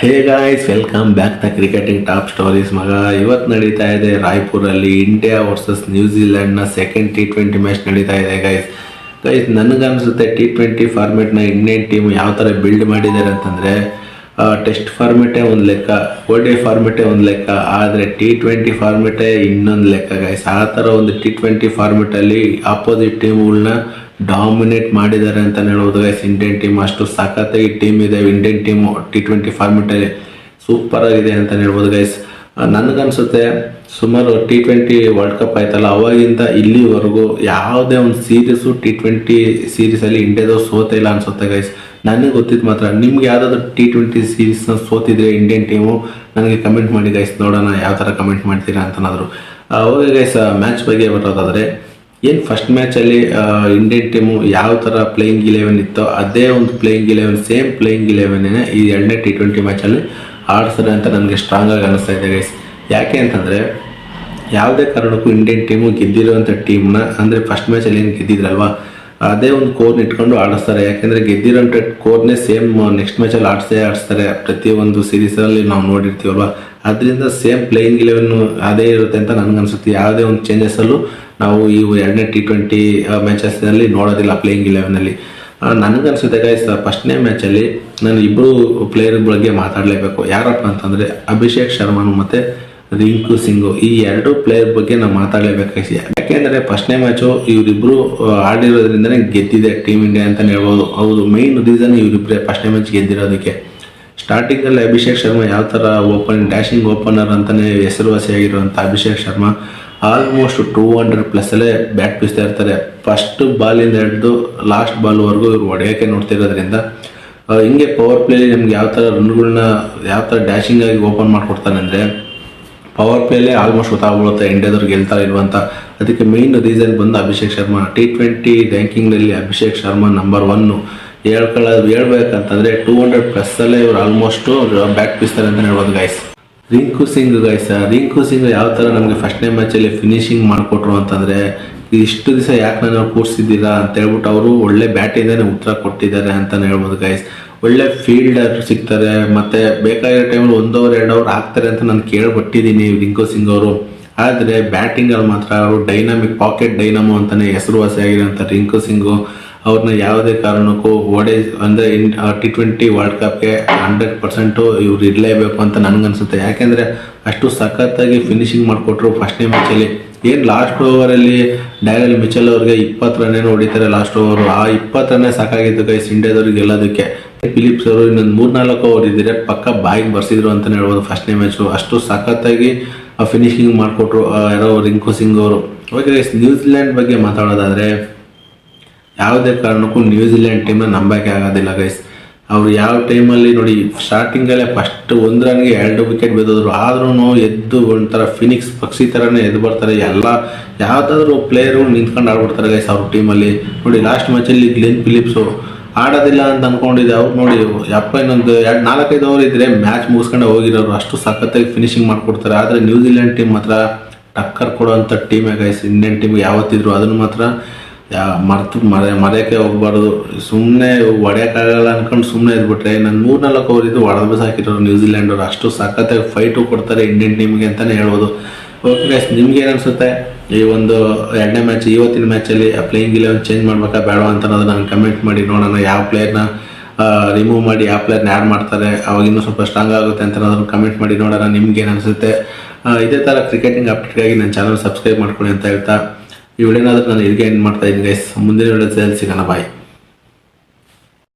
Hey guys welcome back the cricketing top stories ಮಗ ಇವತ್ತು ನಡೀತಾ ಇದೆ ರಾಯ್ಪುರಲ್ಲಿ ಇಂಡಿಯಾ ವರ್ಸಸ್ ನ್ಯೂಜಿಲೆಂಡ್ನ ಸೆಕೆಂಡ್ ಟಿ ಟ್ವೆಂಟಿ ಮ್ಯಾಚ್ ನಡೀತಾ ಇದೆ ಗೈಸ್ ಗೈಸ್ ನನಗನ್ಸುತ್ತೆ ಟಿ ಟ್ವೆಂಟಿ ಫಾರ್ಮೆಟ್ನ ಇಂಡಿಯನ್ ಟೀಮ್ ಯಾವ ಥರ ಬಿಲ್ಡ್ ಮಾಡಿದ್ದಾರೆ ಅಂತಂದರೆ ಟೆಸ್ಟ್ ಫಾರ್ಮೆಟೇ ಒಂದು ಲೆಕ್ಕ ಡಿ ಫಾರ್ಮೆಟೇ ಒಂದು ಲೆಕ್ಕ, ಆದರೆ ಟಿ ಟ್ವೆಂಟಿ ಫಾರ್ಮೆಟೇ ಇನ್ನೊಂದು ಲೆಕ್ಕ ಗೈಸ್ ಆ ಥರ ಒಂದು ಟಿ ಟ್ವೆಂಟಿ ಫಾರ್ಮೆಟಲ್ಲಿ ಆಪೋಸಿಟ್ ಟೀಮ್ಗಳನ್ನ ಡಾಮಿನೇಟ್ ಮಾಡಿದ್ದಾರೆ ಅಂತ ಹೇಳ್ಬೋದು ಗೈಸ್ ಇಂಡಿಯನ್ ಟೀಮ್ ಅಷ್ಟು ಸಖತ್ತಾಗಿ ಟೀಮ್ ಇದೆ. ಇಂಡಿಯನ್ ಟೀಮ್ ಟಿ ಟ್ವೆಂಟಿ ಫಾರ್ಮೆಟಲ್ಲಿ ಸೂಪರ್ ಆಗಿದೆ ಅಂತ ಹೇಳ್ಬೋದು ಗೈಸ್ ನನಗನ್ಸುತ್ತೆ, ಸುಮಾರು ಟಿ ಟ್ವೆಂಟಿ ವರ್ಲ್ಡ್ ಕಪ್ ಆಯ್ತಲ್ಲ, ಅವಾಗಿಂದ ಇಲ್ಲಿವರೆಗೂ ಯಾವುದೇ ಒಂದು ಸೀರೀಸು ಟಿ ಟ್ವೆಂಟಿ ಸೀರೀಸಲ್ಲಿ ಇಂಡಿಯಾದವ್ರು ಸೋತ ಇಲ್ಲ ಅನ್ಸುತ್ತೆ ಗೈಸ್ ನನಗೆ ಗೊತ್ತಿದ್ದು ಮಾತ್ರ, ನಿಮ್ಗೆ ಯಾವ್ದಾದ್ರು ಟಿ ಟ್ವೆಂಟಿ ಸೀರೀಸ್ನ ಸೋತಿದ್ರೆ ಇಂಡಿಯನ್ ಟೀಮು ನನಗೆ ಕಮೆಂಟ್ ಮಾಡಿ ಗೈಸ್ ನೋಡೋಣ ಯಾವ ಥರ ಕಮೆಂಟ್ ಮಾಡ್ತೀರಾ ಅಂತನಾದ್ರು. ಓಕೆ ಗೈಸ್ ಮ್ಯಾಚ್ ಬಗ್ಗೆ ಬರೋದಾದರೆ ಏನು ಫಸ್ಟ್ ಮ್ಯಾಚಲ್ಲಿ ಇಂಡಿಯನ್ ಟೀಮು ಯಾವ ಥರ ಪ್ಲೇಯಿಂಗ್ ಇಲೆವೆನ್ ಇತ್ತೋ ಅದೇ ಒಂದು ಪ್ಲೇಯಿಂಗ್ ಇಲೆವೆನ್ ಸೇಮ್ ಪ್ಲೇಯಿಂಗ್ ಇಲೆವೆನೇ ಈ ಎರಡನೇ ಟಿ ಟ್ವೆಂಟಿ ಮ್ಯಾಚಲ್ಲಿ ಆಡಿಸ್ತಾರೆ ಅಂತ ನನಗೆ ಸ್ಟ್ರಾಂಗ್ ಆಗಿ ಅನಿಸ್ತಾ ಇದೆ ಗೈಸ್ ಯಾಕೆ ಅಂತಂದರೆ, ಯಾವುದೇ ಕಾರಣಕ್ಕೂ ಇಂಡಿಯನ್ ಟೀಮು ಗೆದ್ದಿರುವಂಥ ಟೀಮ್ನ ಅಂದರೆ ಫಸ್ಟ್ ಮ್ಯಾಚಲ್ಲಿ ಏನು ಗೆದ್ದಿದ್ರಲ್ವಾ, ಅದೇ ಒಂದು ಕೋರ್ನ ಇಟ್ಕೊಂಡು ಆಡಿಸ್ತಾರೆ. ಯಾಕೆಂದರೆ ಗೆದ್ದಿರೋಂಥ ಕೋರ್ನೇ ಸೇಮ್ ನೆಕ್ಸ್ಟ್ ಮ್ಯಾಚಲ್ಲಿ ಆಡಿಸೇ ಆಡಿಸ್ತಾರೆ. ಪ್ರತಿಯೊಂದು ಸೀರೀಸಲ್ಲಿ ನಾವು ನೋಡಿರ್ತೀವಲ್ವ? ಅದರಿಂದ ಸೇಮ್ ಪ್ಲೇಯಿಂಗ್ ಇಲೆವೆನ್ ಅದೇ ಇರುತ್ತೆ ಅಂತ ನನಗನ್ಸುತ್ತೆ. ಯಾವುದೇ ಒಂದು ಚೇಂಜಸಲ್ಲೂ ನಾವು ಈ ಎರಡನೇ ಟಿ ಟ್ವೆಂಟಿ ಮ್ಯಾಚಸ್ನಲ್ಲಿ ನೋಡೋದಿಲ್ಲ ಪ್ಲೇಯಿಂಗ್ ಇಲೆವೆನಲ್ಲಿ ನನಗನ್ಸುತ್ತೆ ಗೈಸ್ ಫಸ್ಟ್ನೇ ಮ್ಯಾಚಲ್ಲಿ ನಾನು ಇಬ್ಬರು ಪ್ಲೇಯರ್ ಬಗ್ಗೆ ಮಾತಾಡಲೇಬೇಕು. ಯಾರಪ್ಪ ಅಂತಂದರೆ ಅಭಿಷೇಕ್ ಶರ್ಮನು ಮತ್ತು ರಿಂಕು ಸಿಂಗು. ಈ ಎರಡು ಪ್ಲೇಯರ್ ಬಗ್ಗೆ ನಾವು ಮಾತಾಡಲೇಬೇಕು ಯಾಕೆಂದರೆ ಫಸ್ಟ್ನೇ ಮ್ಯಾಚು ಇವರಿಬ್ಬರು ಆಡಿರೋದ್ರಿಂದನೇ ಗೆದ್ದಿದೆ ಟೀಮ್ ಇಂಡಿಯಾ ಅಂತಲೇ ಹೇಳ್ಬೋದು. ಹೌದು ಮೈನ್ ರೀಸನ್ ಇವರಿಬ್ಬರೇ ಫಸ್ಟ್ನೇ ಮ್ಯಾಚ್ ಗೆದ್ದಿರೋದಕ್ಕೆ. ಸ್ಟಾರ್ಟಿಂಗಲ್ಲಿ ಅಭಿಷೇಕ್ ಶರ್ಮಾ ಯಾವ ಥರ ಓಪನ್ ಡ್ಯಾಶಿಂಗ್ ಓಪನರ್ ಅಂತಲೇ ಹೆಸರುವಾಸಿಯಾಗಿರುವಂಥ Abhishek Sharma almost two hundred ಪ್ಲಸ್ಸಲ್ಲೇ bat ಬೀಸ್ತಾ ಇರ್ತಾರೆ. ಫಸ್ಟ್ ಬಾಲಿಂದ ಹಿಡಿದು ಲಾಸ್ಟ್ ಬಾಲ್ವರೆಗೂ ಇವರು ಹೊಡೆಯೋಕ್ಕೆ ನೋಡ್ತಿರೋದ್ರಿಂದ ಹಿಂಗೆ ಪವರ್ ಪ್ಲೇಲಿ ನಿಮ್ಗೆ ಯಾವ ಥರ ರನ್ಗಳನ್ನ ಯಾವ ಥರ ಡ್ಯಾಶಿಂಗ್ ಆಗಿ ಓಪನ್ ಮಾಡಿಕೊಡ್ತಾನೆ ಅಂದರೆ ಪವರ್ ಪ್ಲೇಲೇ ಆಲ್ಮೋಸ್ಟ್ ಗೊತ್ತಾಗ್ಬಿಡುತ್ತೆ ಇಂಡಿಯಾದವ್ರು ಗೆಲ್ತಾರೆ ಇಲ್ವಂತ ಅದಕ್ಕೆ ಮೇಯ್ನ್ ರೀಸನ್ ಬಂದು ಅಭಿಷೇಕ್ ಶರ್ಮಾ. ಟಿ ಟ್ವೆಂಟಿ ರ್ಯಾಂಕಿಂಗ್ನಲ್ಲಿ ಅಭಿಷೇಕ್ ಶರ್ಮಾ ನಂಬರ್ ಒನ್ನು ಹೇಳ್ಕೊಳ್ಳೋದು, ಹೇಳ್ಬೇಕಂತಂದರೆ ಟೂ ಹಂಡ್ರೆಡ್ ಪ್ಲಸ್ಸಲ್ಲೇ ಇವರು ಆಲ್ಮೋಸ್ಟು ಬ್ಯಾಕ್ ಪೀಸ್ತಾರೆ ಅಂತ ಹೇಳ್ಬೋದು ಗೈಸ್ ರಿಂಕು ಸಿಂಗ್ ಗೈಸ ರಿಂಕು ಸಿಂಗ್ ಯಾವ ಥರ ನಮಗೆ ಫಸ್ಟ್ನೇ ಮ್ಯಾಚಲ್ಲಿ ಫಿನಿಶಿಂಗ್ ಮಾಡಿಕೊಟ್ರು ಅಂತಂದರೆ, ಇಷ್ಟು ದಿವಸ ಯಾಕೆ ನಾನು ಕೂರಿಸಿದ್ದೀರಾ ಅಂತ ಹೇಳ್ಬಿಟ್ಟು ಅವರು ಒಳ್ಳೆ ಬ್ಯಾಟಿಂದನೇ ಉತ್ತರ ಕೊಟ್ಟಿದ್ದಾರೆ ಅಂತಲೇ ಹೇಳ್ಬೋದು ಗೈಸ್ ಒಳ್ಳೆ ಫೀಲ್ಡರ್ ಸಿಗ್ತಾರೆ, ಮತ್ತು ಬೇಕಾಗಿರೋ ಟೈಮಲ್ಲಿ ಒಂದು ಓವರ್ ಎರಡು ಅವರ್ ಹಾಕ್ತಾರೆ ಅಂತ ನಾನು ಕೇಳ್ಬಿಟ್ಟಿದ್ದೀನಿ ರಿಂಕು ಸಿಂಗ್ ಅವರು. ಆದರೆ ಬ್ಯಾಟಿಂಗಲ್ಲಿ ಮಾತ್ರ ಅವರು ಡೈನಾಮಿಕ್ ಪಾಕೆಟ್ ಡೈನಮೋ ಅಂತಲೇ ಹೆಸರುವಾಸಿಯಾಗಿರೋಂಥ ರಿಂಕು ಸಿಂಗು ಅವ್ರನ್ನ ಯಾವುದೇ ಕಾರಣಕ್ಕೂ ಓಡೆ, ಅಂದರೆ ಇನ್ ಟಿ ಟ್ವೆಂಟಿ ವರ್ಲ್ಡ್ ಕಪ್ಗೆ ಹಂಡ್ರೆಡ್ ಪರ್ಸೆಂಟು ಇವ್ರು ಇರಲೇಬೇಕು ಅಂತ ನನಗನ್ಸುತ್ತೆ. ಯಾಕೆಂದರೆ ಅಷ್ಟು ಸಖತ್ತಾಗಿ ಫಿನಿಶಿಂಗ್ ಮಾಡಿಕೊಟ್ರು ಫಸ್ಟ್ನೇ ಮ್ಯಾಚಲ್ಲಿ ಏನು ಲಾಸ್ಟ್ ಓವರಲ್ಲಿ ಡೈರಲ್ ಮಿಚಲ್ ಅವ್ರಿಗೆ ಇಪ್ಪತ್ತು ರನ್ ಏನು ಹೊಡಿತಾರೆ ಲಾಸ್ಟ್ ಓವರು ಆ ಇಪ್ಪತ್ತು ರನ್ನೇ ಸಾಕಾಗಿತ್ತು ಗೈಸ್ ಇಂಡಿಯಾದವ್ರಿಗೆ ಗೆಲ್ಲೋದಕ್ಕೆ. ಫಿಲಿಪ್ಸ್ ಅವರು ಇನ್ನೊಂದು ಮೂರ್ನಾಲ್ಕು ಓವರ್ ಇದ್ದರೆ ಪಕ್ಕ ಬಾಯಿಗೆ ಬರ್ಸಿದ್ರು ಅಂತಲೇ ಹೇಳ್ಬೋದು ಫಸ್ಟ್ನೇ ಮ್ಯಾಚು ಅಷ್ಟು ಸಖತ್ತಾಗಿ ಫಿನಿಶಿಂಗ್ ಮಾಡಿಕೊಟ್ರು ಯಾರೋ ರಿಂಕು ಸಿಂಗ್ ಅವರು. ಓಕೆ ನ್ಯೂಜಿಲ್ಯಾಂಡ್ ಬಗ್ಗೆ ಮಾತಾಡೋದಾದರೆ ಯಾವುದೇ ಕಾರಣಕ್ಕೂ ನ್ಯೂಜಿಲೆಂಡ್ ಟೀಮ್ನ ನಂಬಕ್ಕೆ ಆಗೋದಿಲ್ಲ ಗೈಸ್ ಅವರು ಯಾವ ಟೈಮಲ್ಲಿ ನೋಡಿ ಸ್ಟಾರ್ಟಿಂಗಲ್ಲೇ ಫಸ್ಟ್ ಒಂದು ರನ್ಗೆ ಎರಡು ವಿಕೆಟ್ ಬಿದ್ದೋದ್ರು ಆದ್ರೂ ಎದ್ದು ಒಂಥರ ಫಿನಿಕ್ಸ್ ಪಕ್ಷಿ ಥರನೇ ಎದ್ದು ಬರ್ತಾರೆ. ಎಲ್ಲ, ಯಾವುದಾದ್ರು ಪ್ಲೇಯರು ನಿಂತ್ಕೊಂಡು ಆಡ್ಬಿಡ್ತಾರೆ ಗೈಸ್ ಅವ್ರ ಟೀಮಲ್ಲಿ ನೋಡಿ ಲಾಸ್ಟ್ ಮ್ಯಾಚಲ್ಲಿ ಗ್ಲೆನ್ ಫಿಲಿಪ್ಸು ಆಡೋದಿಲ್ಲ ಅಂತ ಅಂದ್ಕೊಂಡಿದ್ದೆ ಅವ್ರು ನೋಡಿ, ಯಪ್ಪ, ಇನ್ನೊಂದು ಎರಡು ನಾಲ್ಕೈದು ಓವರ್ ಇದ್ದರೆ ಮ್ಯಾಚ್ ಮುಗಿಸ್ಕೊಂಡು ಹೋಗಿರೋರು. ಅಷ್ಟು ಸಖತ್ತಾಗಿ ಫಿನಿಶಿಂಗ್ ಮಾಡಿಕೊಡ್ತಾರೆ. ಆದರೆ ನ್ಯೂಜಿಲೆಂಡ್ ಟೀಮ್ ಮಾತ್ರ ಟಕ್ಕರ್ ಕೊಡೋವಂಥ ಟೀಮೇ ಗೈಸ್ ಇಂಡಿಯನ್ ಟೀಮ್ಗೆ ಯಾವತ್ತಿದ್ರು ಅದನ್ನು ಮಾತ್ರ ಯಾ, ಮರ್ತು, ಮರ ಮರೆಯೋಕ್ಕೆ ಹೋಗ್ಬಾರ್ದು. ಸುಮ್ಮನೆ ಹೊಡೆಯೋಕ್ಕಾಗಲ್ಲ ಅನ್ಕೊಂಡು ಸುಮ್ಮನೆ ಇದ್ಬಿಟ್ರೆ ನಾನು ಮೂರ್ನಾಲ್ಕು ಓವರ್ ಇದು ಹೊಡೆದು ಬಸ್ ಹಾಕಿರೋರು ಅವರು ಅಷ್ಟು ಸಖತ್ತಾಗಿ ಫೈಟು ಕೊಡ್ತಾರೆ ಇಂಡಿಯನ್ ಟೀಮ್ಗೆ ಅಂತಲೇ ಹೇಳ್ಬೋದು. ಓಕೆ ನಿಮ್ಗೆ ಏನು ಅನಿಸುತ್ತೆ? ಈ ಒಂದು ಎರಡನೇ ಮ್ಯಾಚ್ ಇವತ್ತಿನ ಮ್ಯಾಚಲ್ಲಿ ಪ್ಲೇಯಿಂಗ್ ಇಲೆವೆನ್ ಚೇಂಜ್ ಮಾಡ್ಬೇಕಾ ಬೇಡ ಅಂತ ಅನ್ನೋದು ನಾನು ಕಮೆಂಟ್ ಮಾಡಿ ನೋಡೋಣ. ಯಾವ ಪ್ಲೇಯರ್ನ ರಿಮೂವ್ ಮಾಡಿ, ಯಾವ ಪ್ಲೇಯರ್ನ ಆ್ಯಡ್ ಮಾಡ್ತಾರೆ, ಅವಾಗ ಇನ್ನೂ ಸ್ವಲ್ಪ ಸ್ಟ್ರಾಂಗ್ ಆಗುತ್ತೆ ಅಂತ ಅನ್ನೋದನ್ನ ಕಮೆಂಟ್ ಮಾಡಿ ನೋಡೋಣ. ನಿಮ್ಗೆ ಏನು ಅನಿಸುತ್ತೆ? ಇದೇ ಥರ ಕ್ರಿಕೆಟಿಂಗ್ ಅಪ್ಡೇಟ್ಗಾಗಿ ನನ್ನ ಚಾನಲ್ ಸಬ್ಸ್ಕ್ರೈಬ್ ಮಾಡ್ಕೊಳ್ಳಿ ಅಂತ ಹೇಳ್ತಾ ಈ ನಾನು ಇದಕ್ಕೆ ಎಂಡ್ ಮಾಡ್ತಾ ಇದ್ದೀನಿ ಗೈಸ್ ಮುಂದಿನ ಸೇಲ್ ಸಿಗೋಣ ಬಾಯ್